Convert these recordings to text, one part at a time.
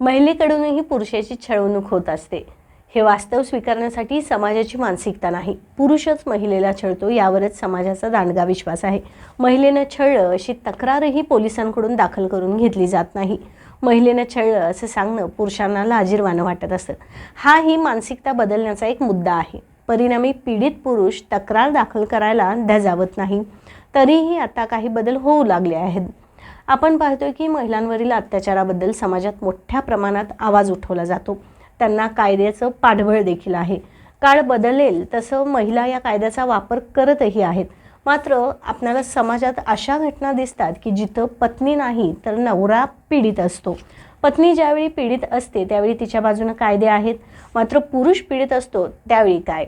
महिलेकडूनही पुरुषाची छळवणूक होत असते. हे वास्तव स्वीकारण्यासाठी समाजाची मानसिकता नाही. पुरुषच महिलेला छळतो यावरच समाजाचा दांडगा विश्वास आहे. महिलेनं छळलं अशी तक्रारही पोलिसांकडून दाखल करून घेतली जात नाही. महिलेनं छळलं असं सांगणं पुरुषांना लाजीरवानं वाटत असतं. हा ही मानसिकता बदलण्याचा एक मुद्दा आहे. परिणामी पीडित पुरुष तक्रार दाखल करायला धजावत नाही. तरीही आता काही बदल होऊ लागले आहेत. आपण पाहतोय की महिलांवरील अत्याचाराबद्दल समाजात मोठ्या प्रमाणात आवाज उठवला जातो. त्यांना कायद्याचं पाठबळ देखील आहे. काळ बदलेल तसं महिला या कायद्याचा वापर करतही आहेत. मात्र आपल्याला समाजात अशा घटना दिसतात की जिथं पत्नी नाही तर नवरा पीडित असतो. पत्नी ज्यावेळी पीडित असते त्यावेळी तिच्या बाजूनं कायदे आहेत. मात्र पुरुष पीडित असतो त्यावेळी काय?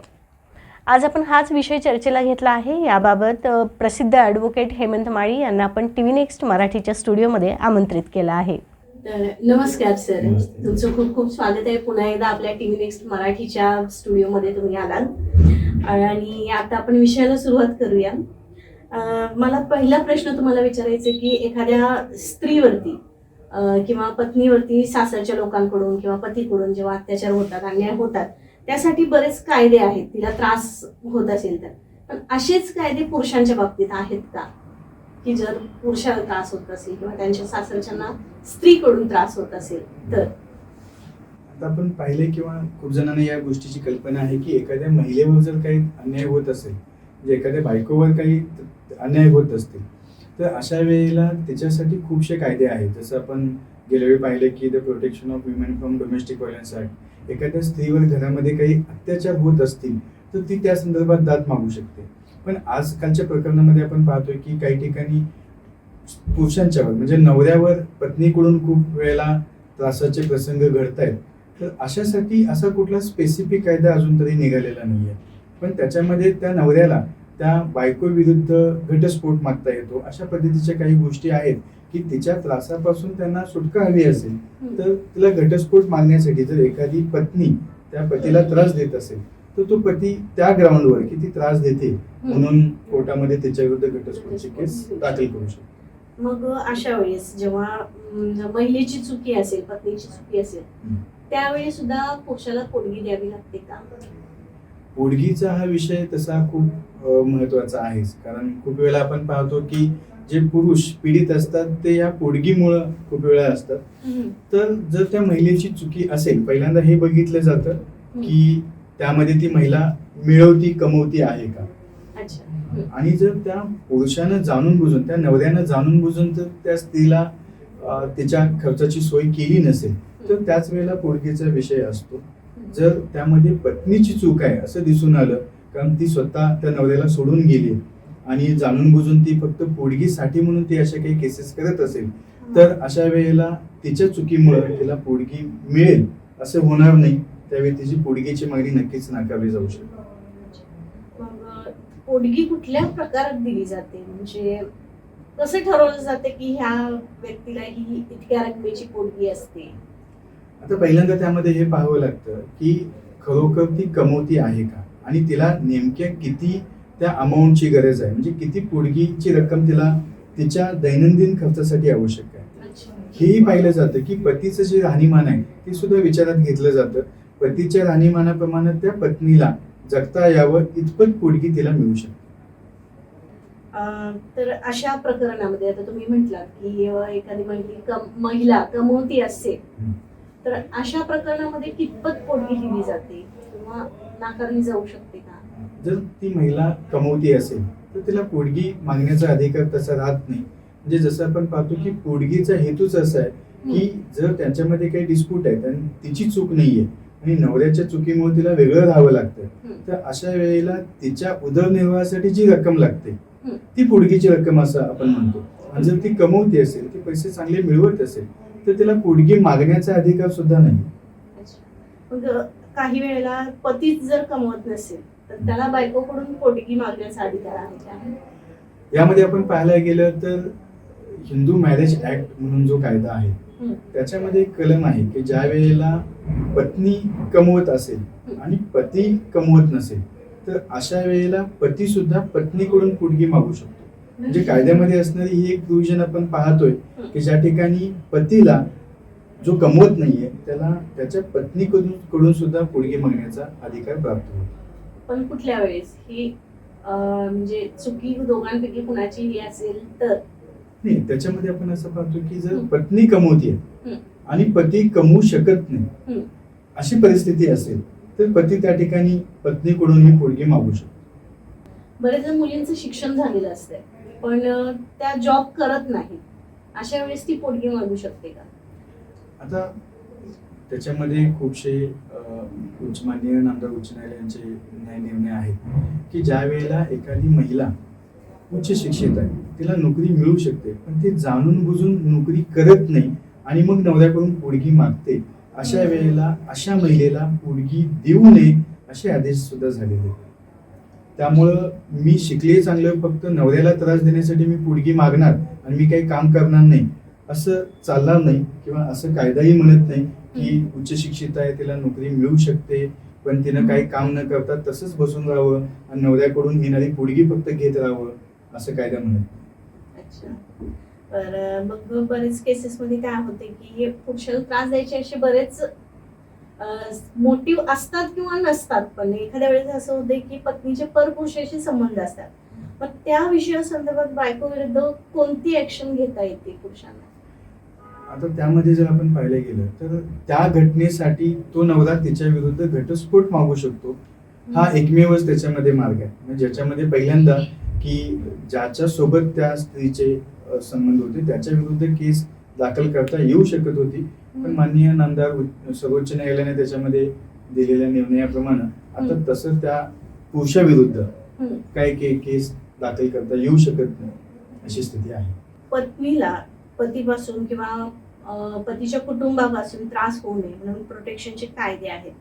आज आपण हाच विषय चर्चेला घेतला आहे. याबाबत प्रसिद्ध ॲडव्होकेट हेमंत माळी यांना आपण टी व्ही नेक्स्ट मराठीच्या स्टुडिओमध्ये आमंत्रित केलं आहे. तर नमस्कार सर. तुमचं खूप खूप स्वागत आहे. पुन्हा एकदा आपल्या टी व्ही नेक्स्ट मराठीच्या स्टुडिओमध्ये तुम्ही आलात. आणि आता आपण विषयाला सुरुवात करूया. मला पहिला प्रश्न तुम्हाला विचारायचा आहे की एखाद्या स्त्रीवरती किंवा पत्नीवरती सासरच्या लोकांकडून किंवा पतीकडून जेव्हा अत्याचार होतात अन्याय होतात त्यासाठी बरेच कायदे आहेत तिला त्रास होत असेल तर. पण असेच कायदे पुरुषांच्या बाबतीत आहेत का? की जर पुरुषाला त्रास होत असेल किंवा त्यांच्या सासरच्यांना स्त्रीकडून त्रास होत असेल तर? आपण पाहिले किंवा खूप जणांना या गोष्टीची कल्पना आहे की एखाद्या महिलेवर जर काही अन्याय होत असेल म्हणजे एखाद्या बायकोवर काही अन्याय होत असतील तर अशा वेळेला त्याच्यासाठी खूपसे कायदे आहेत. जसं आपण गेल्या वेळी पाहिले की the protection of women from domestic violence act एखाद्या स्त्रीवर घरामध्ये काही अत्याचार होत असतील तर ती त्या संदर्भात दाद मागू शकते. पण आजकालच्या प्रकरणामध्ये आपण पाहतोय की काही ठिकाणी पुरुषांच्यावर म्हणजे नवऱ्यावर पत्नीकडून खूप वेळेला त्रासाचे प्रसंग घडत आहेत तर अशासाठी असा कुठला स्पेसिफिक कायदा अजून तरी निघालेला नाही आहे पण त्याच्यामध्ये त्या नवऱ्याला त्या बायको विरुद्ध घटस्फोट मागता येतो अशा पद्धतीच्या काही गोष्टी आहेत की तिच्या त्रासापासून त्यांना सुटका हवी असेल तर तिला घटस्फोट मागण्यासाठी जर एखादी पत्नी त्या पतीला त्रास देत असेल तर तो पती त्या ग्राउंडवर किती त्रास देते म्हणून कोर्टामध्ये त्याच्या विरुद्ध घटस्फोटची केस दाखल करू शकतो. मग अशा वेळेस जेव्हा महिलेची चुकी असेल पत्नीची चुकी असेल. त्यावेळी सुद्धा पुरुषाला पोटगी द्यावी लागते का? पोडगीचा हा विषय तसा खूप महत्त्वाचा आहेच. कारण खूप वेळा आपण पाहतो की जे पुरुष पीडित असतात ते या पोडगीमुळं खूप वेळा असतात. तर जर त्या महिलेची चुकी असेल पहिल्यांदा हे बघितलं जातं की त्यामध्ये ती महिला मिळवती कमवती आहे का. आणि जर त्या पुरुषानं जाणून बुजून त्या नवऱ्यानं जाणून बुजून जर त्या स्त्रीला अ, त्याच्या खर्चाची सोय केली नसेल तर त्याच वेळेला पोडगीचा विषय असतो. जर त्यामध्ये पत्नीची चूक आहे असं दिसून आलं कारण ती स्वतः त्या नवऱ्याला सोडून गेली आणि जाणून बुजून ती फक्त पोडगीसाठी म्हणून ती अशा काही केसेस करत असेल तर अशा वेळेला तिच्या चुकीमुळे तिला पोडगी मिळेल असं होणार नाही. त्यावेळी तिची पोडगीची मागणी नक्कीच नाकारली जाऊ शकते. पोटगी कुठल्या प्रकारात दिली जाते? म्हणजे कसं ठरवलं जाते की ह्या व्यक्तीला ही इतक्या रकमेची असते? आता पहिल्यांदा त्यामध्ये हे पाहावं लागतं की खरोखर ती कमवती आहे का? आणि तिला नेमक्या किती त्या अमाऊंटची गरज आहे. म्हणजे किती पोडगीची रक्कम तिला तिच्या दैनंदिन खर्चासाठी आवश्यक आहे. हेही पाहिलं जातं की पतीचं जे राहणीमान आहे ते सुद्धा विचारात घेतलं जातं. पतीच्या राहणीमानाप्रमाणे त्या पत्नीला जगता यावं इतपत पोडगी तिला मिळू शकते. तर अशा प्रकरणामध्ये आता तुम्ही म्हटलात की एखादी महिला कम महिला कमवती हम्म. तर अशा प्रकरणामध्ये कितपत पोटगी दिली जाते? किंवा नाकारली जाऊ शकते का? जर ती महिला कमवती असेल तर तिला पोडगी मागण्याचा अधिकार तसा राहत नाही. म्हणजे जसं आपण पाहतो की पोडगीचा हेतूच असा आहे की जर त्यांच्यामध्ये काही डिस्प्यूट आहे आणि तिची चूक नाहीये आणि नवऱ्याच्या चुकीमुळे तिला वेगळं राहावं लागतं. तर अशा वेळेला तिच्या उदरनिर्वाहासाठी जी रक्कम लागते. ती पोडगीची रक्कम असं आपण म्हणतो. आणि जर ती कमवती असेल ती पैसे चांगले मिळवत असेल तर तिला पोडगी मागण्याचा अधिकार सुद्धा नाही. काही वेळेला पतीच जर कमवत नसेल तर त्याला बायकोकडून पोटगी मागण्याचा अधिकार आहे का? यामध्ये आपण पाहायला गेलं तर हिंदू मॅरेज ऍक्ट म्हणून जो कायदा आहे. त्याच्यामध्ये एक कलम आहे की ज्या वेळेला पत्नी कमवत असेल आणि पती कमवत नसेल तर अशा वेळेला पती सुद्धा पत्नीकडून पोटगी मागू शकतो. म्हणजे कायद्यामध्ये असणारी ही एक प्रोविजन आपण पाहतोय की ज्या ठिकाणी पतीला जो कमवत नाहीये त्याला त्याच्या पत्नीकडून कडून सुद्धा पोडगी मागण्याचा अधिकार प्राप्त होतो. पण कुठल्या वेळेस ही म्हणजे चुकी दोघांपैकी कुणाची ही असेल तर नाही त्याच्यामध्ये आपण असं पाहतो की जर. पत्नी कमवतीये हं. आणि पती कमवू शकत नाही. अशी परिस्थिती असेल तर पती त्या ठिकाणी पत्नीकडून ही पोडगी मागू शकतो बरेच मुलींचं शिक्षण झालेलं असतंय पण त्या जॉब करत नाही अशा वेळेस ती पोटगी मागू शकते का आता त्याच्यामध्ये खूपशे अं, उच्च माननीय नामदार उच्च न्यायालयांचे न्याय निर्णय आहेत की ज्या वेळेला एखादी महिला उच्च शिक्षित आहे तिला नोकरी मिळू शकते पण ती जाणून बुजून नोकरी करत नाही आणि मग नवऱ्याकडून पोडगी मागते अशा. वेळेला अशा महिलेला पोडगी देऊ नये असे आदेश सुद्धा झालेले आहेत. त्यामुळं मी शिकले चांगलं फक्त नवऱ्याला त्रास देण्यासाठी मी पोडगी मागणार आणि मी काही काम करणार नाही असं चालणार नाही किंवा असं कायदाही म्हणत नाही की उच्च शिक्षित आहे तिला नोकरी मिळू शकते पण तिनं काही काम न करता तसंच बसून राहावं आणि नवऱ्याकडून येणारी पोडगी फक्त घेत राहावं असं कायदा म्हणत. अच्छा. तर मग बरेच केसेस मध्ये काय होते की पुरुषाला त्रास द्यायचे असे बरेच मोटिव्ह असतात किंवा नसतात पण एखाद्या वेळेस असं होते की पत्नीचे परपुरुषाशी संबंध असतात. मग त्या विषया संदर्भात बायको विरुद्ध कोणती ऍक्शन घेता येते पुरुषांना? आता त्यामध्ये जर आपण पाहायला गेलं तर त्या घटनेसाठी तो नवरा तिच्या विरुद्ध घटस्फोट मागू शकतो. हा एकमेवच त्याच्यामध्ये मार्ग आहे. म्हणजे ज्याच्यामध्ये पहिल्यांदा की ज्याच्या सोबत त्या स्त्रीचे संबंध होते त्याच्या विरुद्ध केस दाखल करता येऊ शकत होती. पण माननीय नामदार सर्वोच्च न्यायालयाने त्याच्यामध्ये दिलेल्या निर्णयाप्रमाणे आता. तसं त्या पुरुषाविरुद्ध. काय के केस दाखल करता येऊ शकत नाही अशी स्थिती आहे. पत्नीला पतीपासून किंवा पतीच्या कुटुंबापासून त्रास होऊ नये म्हणून प्रोटेक्शनचे कायदे आहेत.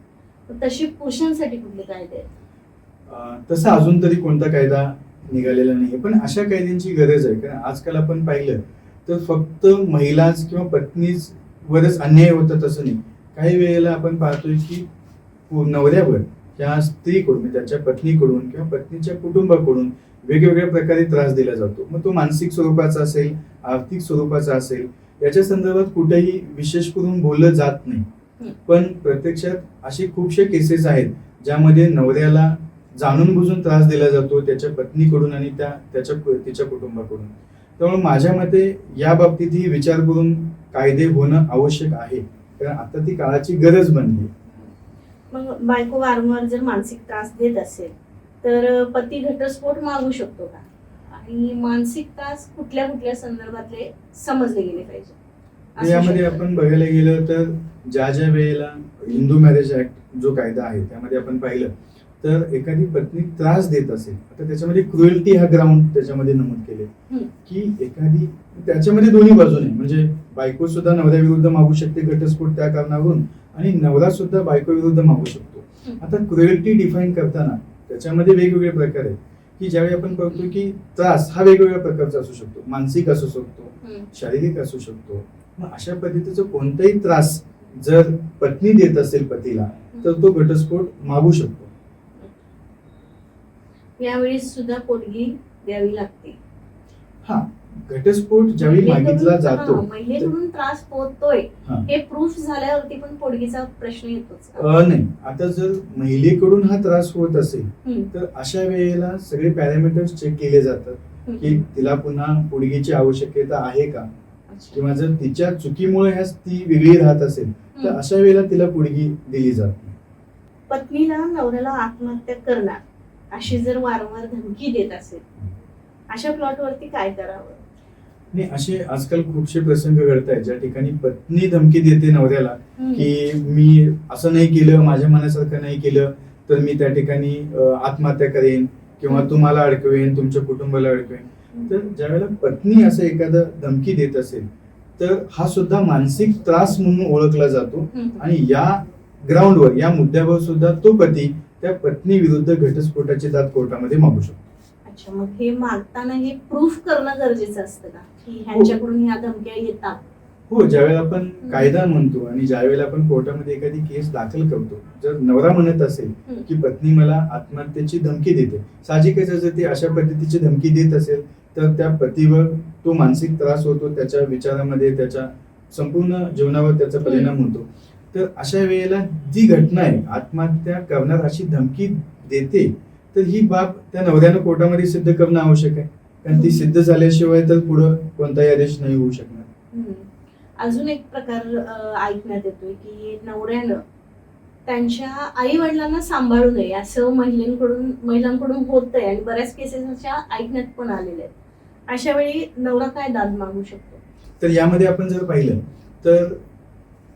तसे पुरुषांसाठी कुठले कायदे आहेत? तसा अजून तरी कोणता कायदा निघालेला नाही पण अशा कायद्यांची गरज आहे. कारण आजकाल आपण पाहिलं तर फक्त महिलाच किंवा पत्नीच वरच अन्याय होतात असं नाही. काही वेळेला आपण पाहतोय की नवऱ्यावर या स्त्रीकडून त्याच्या पत्नीकडून किंवा पत्नीच्या कुटुंबाकडून वेगवेगळ्या प्रकारे त्रास दिला जातो. मग तो मानसिक स्वरूपाचा असेल आर्थिक स्वरूपाचा असेल याच्या संदर्भात कुठेही विशेष करून बोललं जात नाही. पण प्रत्यक्षात असे खूपशे केसेस आहेत ज्यामध्ये नवऱ्याला जाणून बुजून त्रास दिला जातो त्याच्या पत्नीकडून आणि त्या त्याच्या तिच्या कुटुंबाकडून. त्यामुळे माझ्या मते या बाबतीतही विचार करून कायदे होणं आवश्यक आहे. कारण आता ती काळाची गरज बनली. मग बायको वारंवार जर मानसिक त्रास देत असेल तर पती घटस्फोट मागू शकतो का? आणि मानसिक त्रास कुठल्या कुठल्या संदर्भातले समजले गेले पाहिजे यामध्ये. आपण बघायला गेलं तर ज्या ज्या वेळेला हिंदू मॅरेज ऍक्ट जो कायदा आहे त्यामध्ये आपण पाहिलं तर एखादी पत्नी त्रास देत असेल आता त्याच्यामध्ये क्रुएल्टी हा ग्राउंड त्याच्यामध्ये नमूद केले. की एखादी त्याच्यामध्ये दोन्ही बाजूने म्हणजे बायको सुद्धा नवऱ्याविरुद्ध मागू शकते घटस्फोट त्या कारणावरून आणि नवरा सुद्धा बायको विरुद्ध मागू शकतो. आता क्रुएल्टी डिफाईन करताना त्याच्यामध्ये वेगवेगळे प्रकार आहेत की ज्यावेळी आपण बघतो की त्रास हा वेगवेगळ्या प्रकारचा असू शकतो. मानसिक असू शकतो. शारीरिक असू शकतो. मग अशा पद्धतीचा कोणताही त्रास जर पत्नी देत असेल पतीला तर तो घटस्फोट मागू शकतो. यावेळी सुद्धा पोटगी द्यावी लागते. हा. घटस्फोट ज्यावेळी मागितला जातो महिलेकडून त्रास होतोय हा. प्रूफ झाल्यावरती पण पोटगीचा प्रश्न येतोच नाही आता जर महिलेकडून हा त्रास होत असेल. तर अशा वेळेला सगळे पॅरामीटर्स चेक केले जातात की तिला पुन्हा पोडगीची आवश्यकता आहे का. किंवा जर तिच्या चुकीमुळे ह्या ती वेगळी राहत असेल तर. अशा वेळेला तिला पोडगी दिली जात नाही पत्नीला नवऱ्याला आत्महत्या करणार अशी जर वारंवार धमकी देत असेल अशा प्लॉटवरती काय करावं नाही असे आजकाल खूपसे प्रसंग घडत आहेत ज्या ठिकाणी पत्नी धमकी देते नवऱ्याला. की मी असं नाही केलं माझ्या मनासारखं नाही केलं तर मी त्या ठिकाणी आत्महत्या करेन किंवा तुम्हाला अडकवेन तुमच्या कुटुंबाला अडकवेन. तर ज्यावेळेला पत्नी असं एखादं धमकी देत असेल तर हा सुद्धा मानसिक त्रास म्हणून ओळखला जातो. आणि या ग्राउंडवर या मुद्द्यावर सुद्धा तो पती त्या पत्नी विरुद्ध घटस्फोटाची दाद कोर्टामध्ये मागू शकतो. अच्छा मग हे मागताना हे प्रूफ करणं गरजेचं असतं का? की ह्यांच्याकडून ह्या धमक्या येतात? हो ज्यावेळेला आपण कायदा म्हणतो आणि ज्यावेळेला आपण कोर्टामध्ये एखादी केस दाखल करतो जर नवरा म्हणत असेल. की पत्नी मला आत्महत्येची धमकी देते साहजिकच जर ती अशा पद्धतीची धमकी देत असेल तर त्या पतीवर तो मानसिक त्रास होतो त्याच्या विचारामध्ये त्याच्या संपूर्ण जीवनावर त्याचा परिणाम होतो. तर अशा वेळेला जी घटना आहे आत्महत्या करणार अशी धमकी देते तर ही बाब त्या नवऱ्यानं कोर्टामध्ये सिद्ध करणं आवश्यक आहे. कारण ती सिद्ध झाल्याशिवाय तर पुढं कोणताही आदेश नाही होऊ शकणार. अजून एक प्रकार ऐकण्यात येतोय की नवऱ्यानं त्यांच्या आई वडिलांना सांभाळू नये असं महिलांकडून महिलांकडून होतंय आणि बऱ्याच केसेस अशा ऐकण्यात पण आलेल्या आहेत. अशा वेळी नवरा काय दाद मागू शकतो? तर यामध्ये आपण जर पाहिलं तर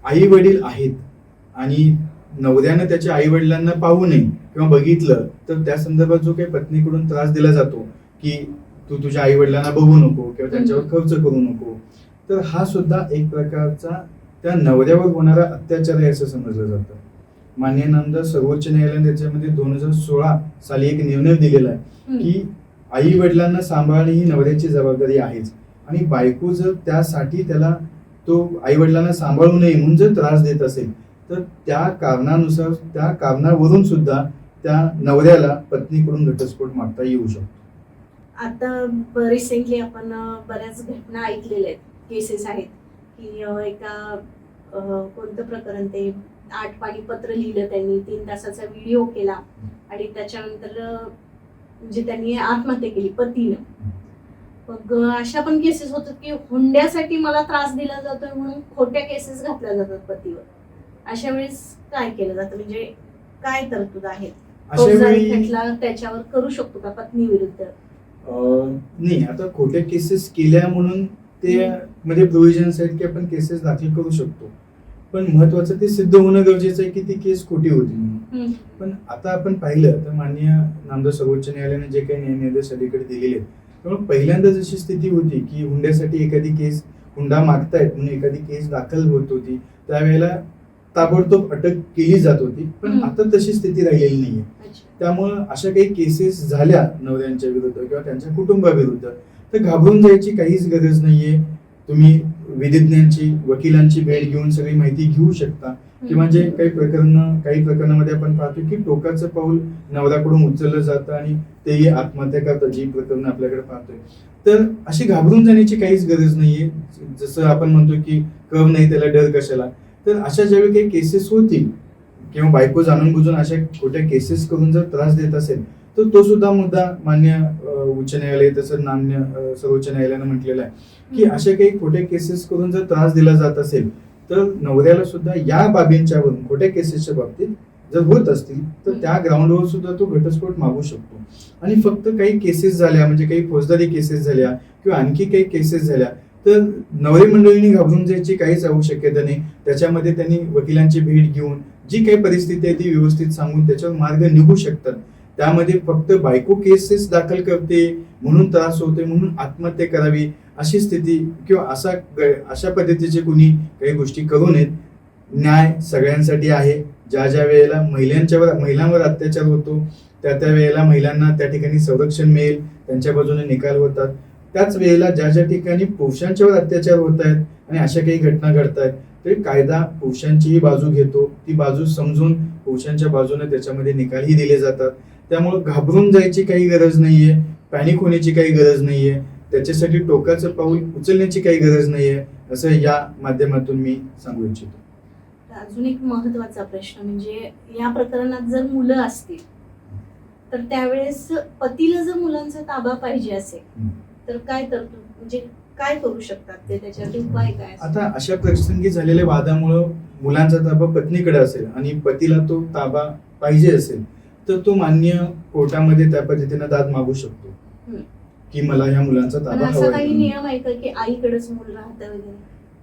आई वडील आहेत आणि नवऱ्यानं त्याच्या आई वडिलांना पाहू नये किंवा बघितलं तर त्या संदर्भात जो काही पत्नीकडून त्रास दिला जातो की तू तुझ्या आई वडिलांना बघू नको किंवा त्यांच्यावर खर्च करू नको तर हा सुद्धा एक प्रकारचा त्या नवऱ्यावर होणारा अत्याचार आहे असं समजलं जातं. मान्य नामदार सर्वोच्च न्यायालयाने त्याच्यामध्ये दोन हजार सोळा साली एक निर्णय दिलेला आहे की आई वडिलांना सांभाळणे ही नवऱ्याची जबाबदारी आहेच. आणि बायको जर त्यासाठी त्याला तो आई वडिलांना सांभाळू नये म्हणून जर त्रास देत असेल तर त्या कारणानुसार त्या कारणावरून सुद्धा त्या नवऱ्याला पत्नीकडून घटस्फोट मागता येऊ शकतो. आता रिसेंटली आपण बऱ्याच घटना ऐकलेल्या आहेत केसेस आहेत की एका कोणतं प्रकरण ते आठ पाणी पत्र लिहिलं त्यांनी तीन तासाचा व्हिडिओ केला आणि त्याच्यानंतर म्हणजे त्यांनी आत्महत्या केली पतीनं. मग अशा पण केसेस होतात की हुंड्यासाठी मला त्रास दिला जातोय म्हणून खोट्या केसेस घातल्या जातात पतीवर. अशा वेळेस काय केलं जातं? म्हणजे काय तरतूद आहेत फौजदारी वेळी खटला त्याच्यावर करू शकतो का पत्नी विरुद्ध नाही आता खोट्या केसेस केल्या म्हणून ते म्हणजे प्रोव्हिजन्स आहेत की आपण केसेस दाखल करू शकतो पण महत्वाचं ते सिद्ध होणं गरजेचं आहे की ती केस खोटी होती म्हणून. पण आता आपण पाहिलं तर माननीय नामदार सर्वोच्च न्यायालयाने जे काही न्यायनिर्देश अलीकडे दिलेले आहेत त्यामुळे पहिल्यांदा जशी स्थिती होती की हुंड्यासाठी एखादी केस हुंडा मागतायत म्हणून एखादी केस दाखल होत होती त्यावेळेला ताबडतोब अटक केली जात होती पण. आता तशी स्थिती राहिलेली नाहीये. त्यामुळं अशा काही केसेस झाल्या नवऱ्यांच्या विरुद्ध किंवा त्यांच्या कुटुंबाविरुद्ध तर घाबरून जायची काहीच गरज नाहीये. तुम्ही विधिज्ञांची वकिलांची भेट घेऊन सगळी माहिती घेऊ शकता. किंवा जे काही प्रकरण काही प्रकरणामध्ये आपण पाहतो की टोकाचं पाऊल नवऱ्याकडून उचललं जातं आणि तेही आत्महत्या करतात जी प्रकरणं आपल्याकडे पाहतोय. तर अशी घाबरून जाण्याची काहीच गरज नाहीये. जसं आपण म्हणतो की कव नाही त्याला डर कशाला? तर अशा ज्यावेळी काही केसेस होतील किंवा बायको जाणून बुजून अशा खोट्या केसेस करून जर त्रास देत असेल तर तो सुद्धा मुद्दा मान्य उच्च न्यायालय तसंच नान्य सर्वोच्च न्यायालयानं म्हटलेला आहे. की अशा काही खोट्या केसेस करून जर त्रास दिला जात असेल तर नवऱ्याला सुद्धा या बाबींच्यावरून खोट्या केसेसच्या बाबतीत जर होत असतील तर त्या ग्राउंडवर सुद्धा तो घटस्फोट मागू शकतो. आणि फक्त काही केसेस झाल्या म्हणजे काही फौजदारी केसेस झाल्या किंवा आणखी काही केसेस झाल्या तर नवरी मंडळींनी घाबरून जायची काहीच आवश्यकता नाही. त्याच्यामध्ये त्यांनी वकिलांची भेट घेऊन जी काही परिस्थिती आहे ती व्यवस्थित सांगून त्याच्यावर मार्ग निघू शकतात. त्यामध्ये फक्त बायको केसेस दाखल करते म्हणून त्रास होते म्हणून आत्महत्या करावी अशी स्थिती किंवा असा अशा पद्धतीचे कुणी काही गोष्टी करू नयेत. न्याय सगळ्यांसाठी आहे. ज्या ज्या वेळेला महिलांच्यावर महिलांवर अत्याचार होतो त्या त्या वेळेला महिलांना त्या ठिकाणी संरक्षण मिळेल त्यांच्या बाजूने निकाल होतात. त्याच वेळेला ज्या ज्या ठिकाणी पुरुषांच्यावर अत्याचार होत आहेत आणि अशा काही घटना घडत आहेत तरी कायदा पुरुषांचीही बाजू घेतो. ती बाजू समजून पुरुषांच्या बाजूने त्याच्यामध्ये निकालही दिले जातात. त्यामुळे घाबरून जायची काही गरज नाहीये. पॅनिक होण्याची काही गरज नाहीये. त्याच्यासाठी टोकाचं पाऊल उचलण्याची काही गरज नाहीये असं या माध्यमातून मी सांगू इच्छितो. तर अजून एक महत्त्वाचा प्रश्न म्हणजे या प्रकरणात जर मुलं असतील तर त्यावेळेस पतीला जर मुलांचा ताबा पाहिजे असेल. तर काय तरतूद म्हणजे काय करू शकतात ते उपाय काय? आता अशा प्रसंगी झालेल्या वादामुळं मुलांचा ताबा पत्नीकडे असेल आणि पतीला तो ताबा पाहिजे असेल तर तो मान्य कोर्टामध्ये त्या पद्धतीनं दाद मागू शकतो. की मला ह्या मुलांचा ताबा असा काही नियम आहे का की आईकडेच मूल राहतं वगैरे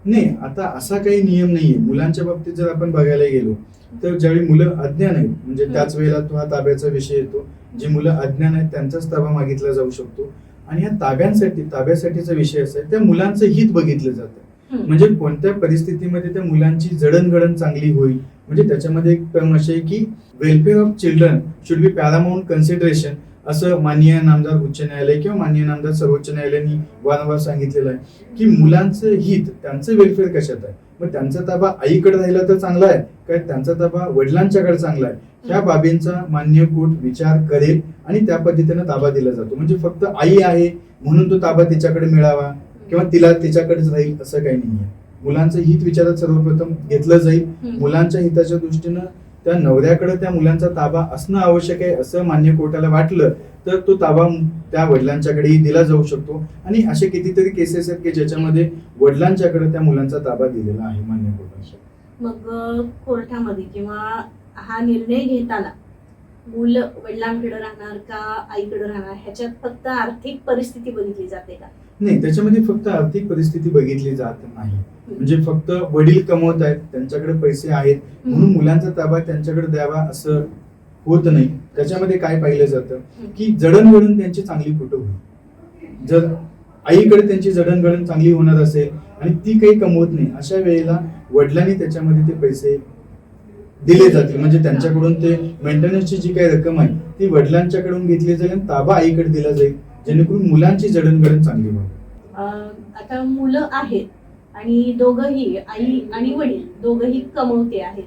नाही आता असा काही नियम नाहीये मुलांच्या बाबतीत जर आपण बघायला गेलो तर ज्यावेळी मुलं अज्ञान आहेत म्हणजे. त्याच वेळेला तो हा ताब्याचा विषय येतो जी मुलं अज्ञान आहेत त्यांचाच ताबा मागितला जाऊ शकतो आणि ह्या ताब्यांसाठी ताब्यासाठीचा विषय असा आहे त्या मुलांचं हित बघितलं जातं. म्हणजे कोणत्या परिस्थितीमध्ये त्या मुलांची जडणघडण चांगली होईल? म्हणजे त्याच्यामध्ये एक अशी आहे की welfare of children should be paramount consideration असं माननीय नामदार उच्च न्यायालय किंवा माननीय नामदार सर्वोच्च न्यायालयाने वारंवार सांगितलेलं आहे की मुलांचं हित त्यांचं वेलफेअर कशात आहे? मग त्यांचा ताबा आईकडे राहिला तर चांगला आहे काय त्यांचा ताबा वडिलांच्याकडे चांगला आहे? ह्या बाबींचा मान्य कोर्ट विचार करेल आणि त्या पद्धतीनं ताबा दिला जातो. म्हणजे फक्त आई आहे म्हणून तो ताबा तिच्याकडे मिळावा किंवा तिला तिच्याकडेच राहील असं काही नाहीये. मुलांचं हित विचारात सर्वप्रथम घेतलं जाईल. मुलांच्या हिताच्या दृष्टीनं त्या नवऱ्याकडे त्या मुलांचा ताबा असणं आवश्यक आहे असं मान्य कोर्टाला वाटलं तर तो ताबा त्या वडिलांच्याकडेही दिला जाऊ शकतो. आणि असे कितीतरी केसेस आहेत की ज्याच्यामध्ये वडिलांच्याकडे त्या मुलांचा ताबा दिलेला आहे मान्य कोर्टाच्या मग कोर्टामध्ये किंवा हा निर्णय घेताना मूल वडिलांकडे राहणार का आईकडे राहणार? ह्याच्यात फक्त आर्थिक परिस्थिती बघितली जाते का? नाही त्याच्यामध्ये फक्त आर्थिक परिस्थिती बघितली जात नाही. म्हणजे फक्त वडील कमवत आहेत त्यांच्याकडे पैसे आहेत म्हणून मुलांचा ताबा त्यांच्याकडे द्यावा असं होत नाही. त्याच्यामध्ये काय पाहिलं जातं? की जडणघडण त्यांची चांगली कुठं होईल? जर आईकडे त्यांची जडणघडण चांगली होणार असेल आणि ती काही कमवत नाही अशा वेळेला वडिलांनी त्याच्यामध्ये ते पैसे दिले जातील. म्हणजे त्यांच्याकडून ते मेंटेनन्सची जी काही रक्कम आहे ती वडिलांच्याकडून घेतली जाईल आणि ताबा आईकडे दिला जाईल जेणेकरून मुलांची जडणघडण चांगली होईल. आता मुलं आहेत आणि दोघंही आई आणि वडील दोघंही कमवते आहेत.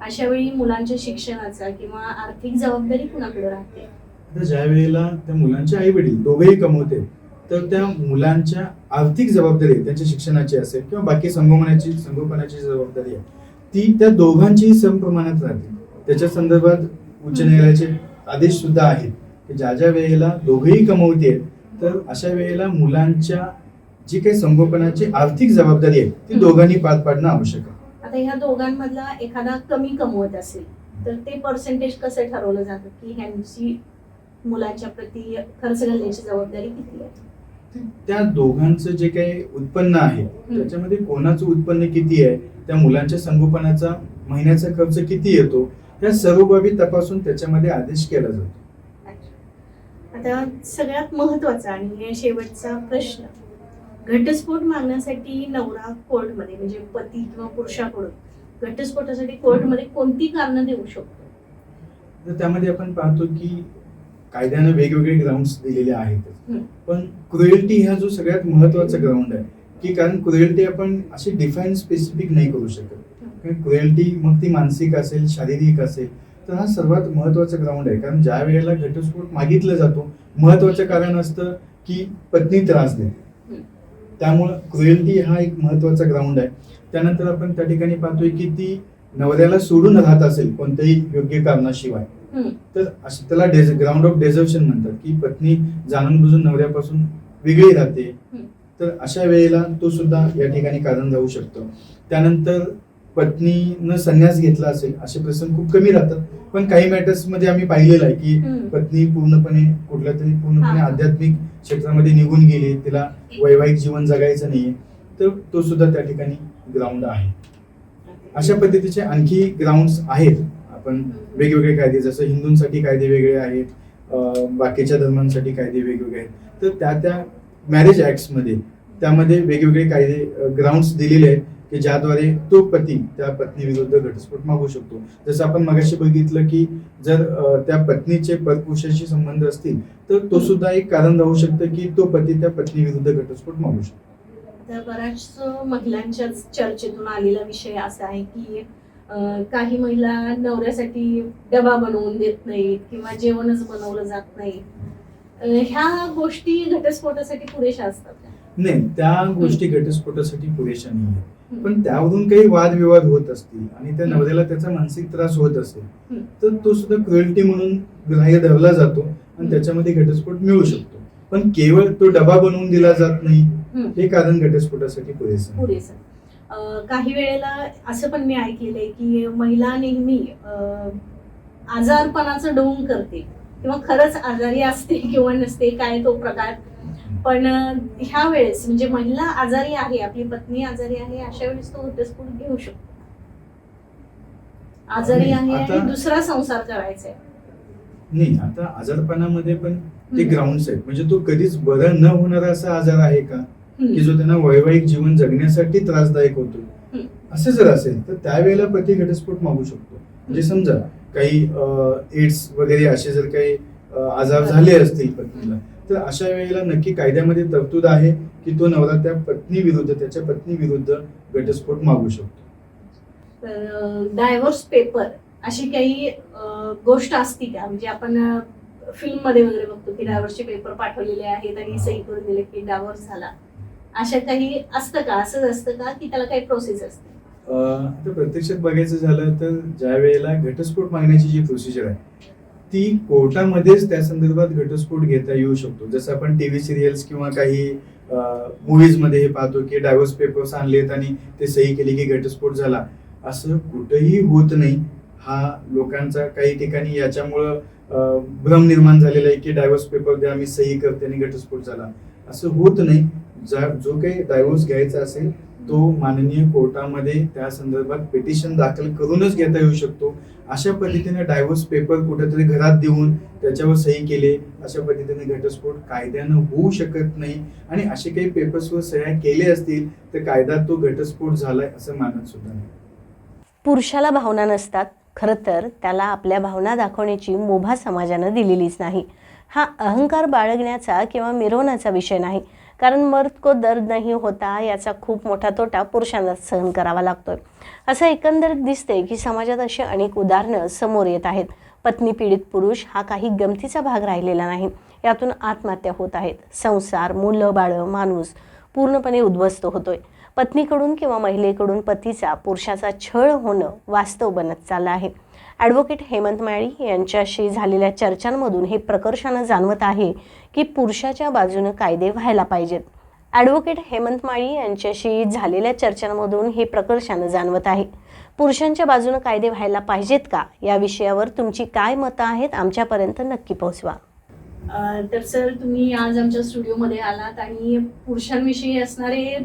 अशा वेळी मुलांच्या शिक्षणाचा किंवा आर्थिक जबाबदारी कुणाकडे राहते? आता ज्या वेळेला त्या मुलांचे आई वडील दोघेही कमवते तर त्या मुलांच्या आर्थिक जबाबदारी त्यांच्या शिक्षणाची असेल किंवा बाकी संगोपनाची संगोपनाची जबाबदारी आहे. ती त्या दोघांचीही समप्रमाणात राहते. त्याच्या संदर्भात उच्च न्यायालयाचे आदेश सुद्धा आहेत की ज्या ज्या वेळेला दोघेही कमवते तर अशा वेळेला मुलांच्या जी काही संगोपनाची आर्थिक जबाबदारी आहे ती दोघांनी पार पाडणं आवश्यक आहे. आता ह्या दोघांमधला एखादा कमी कमवत असेल तर ते पर्सेंटेज कसं ठरवलं जातं की ह्यांची मुलांच्या प्रती खर्च घालण्याची जबाबदारी किती आहे? त्या दोघांचं जे काही उत्पन्न आहे त्याच्यामध्ये कोणाचं उत्पन्न किती आहे त्या मुलांच्या संगोपनाचा महिन्याचा खर्च किती येतो या सर्व बाबी तपासून त्याच्यामध्ये आदेश केला जातो. आता सगळ्यात महत्त्वाचा आणि शेवटचा प्रश्न. घटस्फोट मागण्यासाठी नवरा कोर्टमध्ये म्हणजे पती किंवा पुरुषाकडून घटस्फोटासाठी कोर्टमध्ये कोणती कारणं देऊ शकतो? तर त्यामध्ये आपण पाहतो की कायद्यानं वेगवेगळे ग्राउंड्स दिलेले आहेत. पण क्रुएल्टी हा जो सगळ्यात महत्त्वाचा ग्राउंड आहे की कारण क्रुएल्टी आपण अशी डिफाईन स्पेसिफिक नाही करू शकत कारण क्रुएल्टी मग ती मानसिक असेल शारीरिक असेल तर हा सर्वात महत्त्वाचा ग्राउंड आहे कारण ज्या वेळेला घटस्फोट मागितला जातो महत्वाचं कारण असतं की पत्नी त्रास देते. त्यामुळं क्रुएल्टी हा एक महत्त्वाचा ग्राउंड आहे त्यानंतर आपण त्या ठिकाणी पाहतोय की ती नवऱ्याला सोडून राहत असेल कोणत्याही योग्य कारणाशिवाय. तर त्याला ग्राउंड ऑफ डेझर्शन म्हणतात की पत्नी जाणून बुजून नवऱ्यापासून वेगळी राहते. तर अशा वेळेला तो सुद्धा या ठिकाणी कारण जाऊ शकतो. त्यानंतर पत्नीनं संन्यास घेतला असेल असे प्रसंग खूप कमी राहतात. पण काही मॅटर्समध्ये आम्ही पाहिलेलं आहे की. पत्नी पूर्णपणे कुठल्या तरी पूर्णपणे. आध्यात्मिक क्षेत्रामध्ये निघून गेली तिला वैवाहिक जीवन जगायचं नाहीये तर तो सुद्धा त्या ठिकाणी ग्राउंड आहे. अशा पद्धतीचे आणखी ग्राउंड्स आहेत. आपण वेगवेगळे कायदे जसं हिंदूंसाठी कायदे वेगळे आहेत बाकीच्या धर्मांसाठी कायदे वेगवेगळे आहेत. तर त्या त्या मॅरेजमध्ये. त्यामध्ये वेगवेगळे कायदे ग्राउंड्स दिलेले आहेत की ज्याद्वारे तो पती त्या पत्नी विरुद्ध घटस्फोट मागू शकतो. जसं आपण मगाशी बघितलं की जर त्या पत्नीचे परपुरुषाशी संबंध असतील तर तो सुद्धा एक कारण राहू शकतं की तो पती त्या पत्नी विरुद्ध घटस्फोट मागू शकतो. तर बऱ्याच महिलांच्याच चर्चेतून आलेला विषय असा आहे की काही महिला नवऱ्यासाठी डबा बनवून देत नाहीत किंवा जेवणच बनवलं जात नाही. ह्या गोष्टी घटस्फोटासाठी पुरेशा असतात? नाही त्या गोष्टी घटस्फोटासाठी पुरेशा नाही. पण त्यावरून काही वादविवाद होत असतील आणि त्या नवऱ्याला त्याचा मानसिक त्रास होत असेल. तर तो सुद्धा क्रुएल्टी म्हणून ग्राह्य धरला जातो आणि त्याच्यामध्ये घटस्फोट मिळू शकतो पण केवळ तो डबा बनवून दिला जात नाही. हे कारण घटस्फोटासाठी पुरेसं. पुरेसं काही वेळेला असं पण मी ऐकलेलं आहे की महिला नेहमी आजारपणाचं ढोंग करते किंवा खरंच आजारी असते किंवा नसते काय तो प्रकार. पण ह्या वेळेस म्हणजे महिला आजारी आहे आपली पत्नी आजारी आहे अशा वेळेस तो घटस्फोट घेऊ शकतो. आजारी आहे आणि दुसरा संसार करायचा आहे. नाही आता आजारपणामध्ये पण ते हम्म. ग्राउंड्स आहेत. म्हणजे तो कधीच बरं न होणारा असा आजार आहे का? की. जो त्यांना वैवाहिक जीवन जगण्यासाठी त्रासदायक होतो. असं जर असेल तर त्यावेळेला पती घटस्फोट मागू शकतो. म्हणजे समजा काही एड्स वगैरे असे जर काही आजार झाले असतील पत्नीला तर अशा वेळेला नक्की कायद्यामध्ये तरतूद आहे की तो नवरा त्या पत्नी विरुद्ध त्याच्या पत्नी विरुद्ध घटस्फोट मागू शकतो. तर डायव्हर्स पेपर अशी काही गोष्ट असती का? म्हणजे आपण फिल्ममध्ये वगैरे बघतो की डायव्हर्सचे पेपर पाठवलेले आहेत आणि सही करून दिले की डायव्हर्स झाला. अशा काही असतं का? असंच असतं का की त्याला काही प्रोसेस असते? आता प्रत्यक्षात बघायचं झालं तर ज्या वेळेला घटस्फोट मागण्याची जी प्रोसिजर आहे ती कोर्टामध्येच त्या संदर्भात घटस्फोट घेता येऊ शकतो. जसं आपण टी व्ही सिरियल्स किंवा काही मूवीजमध्ये हे पाहतो की डायव्हर्स पेपर्स आणलेत आणि ते सही केली की घटस्फोट झाला. असं कुठंही होत नाही. हा लोकांचा काही ठिकाणी याच्यामुळं भ्रम निर्माण झालेला आहे की डायव्हर्स पेपर द्या मी सही करते आणि घटस्फोट झाला. असं होत नाही. जा जो काही डायव्होर्स घ्यायचा असेल तो माननीय कोर्टामध्ये त्या संदर्भात पिटिशन दाखल करूनच घेता येऊ शकतो. अशा पद्धतीने डायव्होर्स पेपर कुठेतरी घरात देऊन त्याच्यावर सही केले अशा पद्धतीने घटस्फोट कायद्यानं होऊ शकत नाही. आणि असे काही पेपर्सवर सह्या केले असतील तर कायदा तो घटस्फोट झालाय असं मानत सुद्धा नाही. पुरुषाला भावना नसतात खरं तर त्याला आपल्या भावना दाखवण्याची मुभा समाजानं दिलेलीच नाही. हा अहंकार बाळगण्याचा किंवा मिरवण्याचा विषय नाही. कारण मर्द को दर्द नाही होता याचा खूप मोठा तोटा पुरुषांना सहन करावा लागतोय. असं एकंदरीत दिसते की समाजात अशी अनेक उदाहरणं समोर येत आहेत. पत्नी पीडित पुरुष हा काही गमतीचा भाग राहिलेला नाही. यातून आत्महत्या होत आहेत. संसार मुलं बाळं माणूस पूर्णपणे उद्ध्वस्त होतोय. पत्नीकडून किंवा महिलेकडून पतीचा पुरुषाचा छळ होणं वास्तव बनत चाललं आहे. ॲडव्होकेट हेमंत माळी यांच्याशी झालेल्या चर्चांमधून हे प्रकर्षानं जाणवत आहे की पुरुषाच्या बाजूनं कायदे व्हायला पाहिजेत. ॲडव्होकेट हेमंत माळी यांच्याशी झालेल्या चर्चांमधून हे प्रकर्षानं जाणवत आहे. पुरुषांच्या बाजूनं कायदे व्हायला पाहिजेत का? या विषयावर तुमची काय मतं आहेत? आमच्यापर्यंत नक्की पोहोचवा. तर सर तुम्ही आज आमच्या स्टुडिओमध्ये आलात आणि पुरुषांविषयी असणारे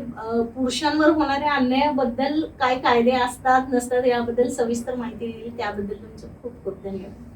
पुरुषांवर होणाऱ्या अन्यायाबद्दल काय कायदे असतात नसतात याबद्दल सविस्तर माहिती दिली. त्याबद्दल तुमचं खूप खूप धन्यवाद.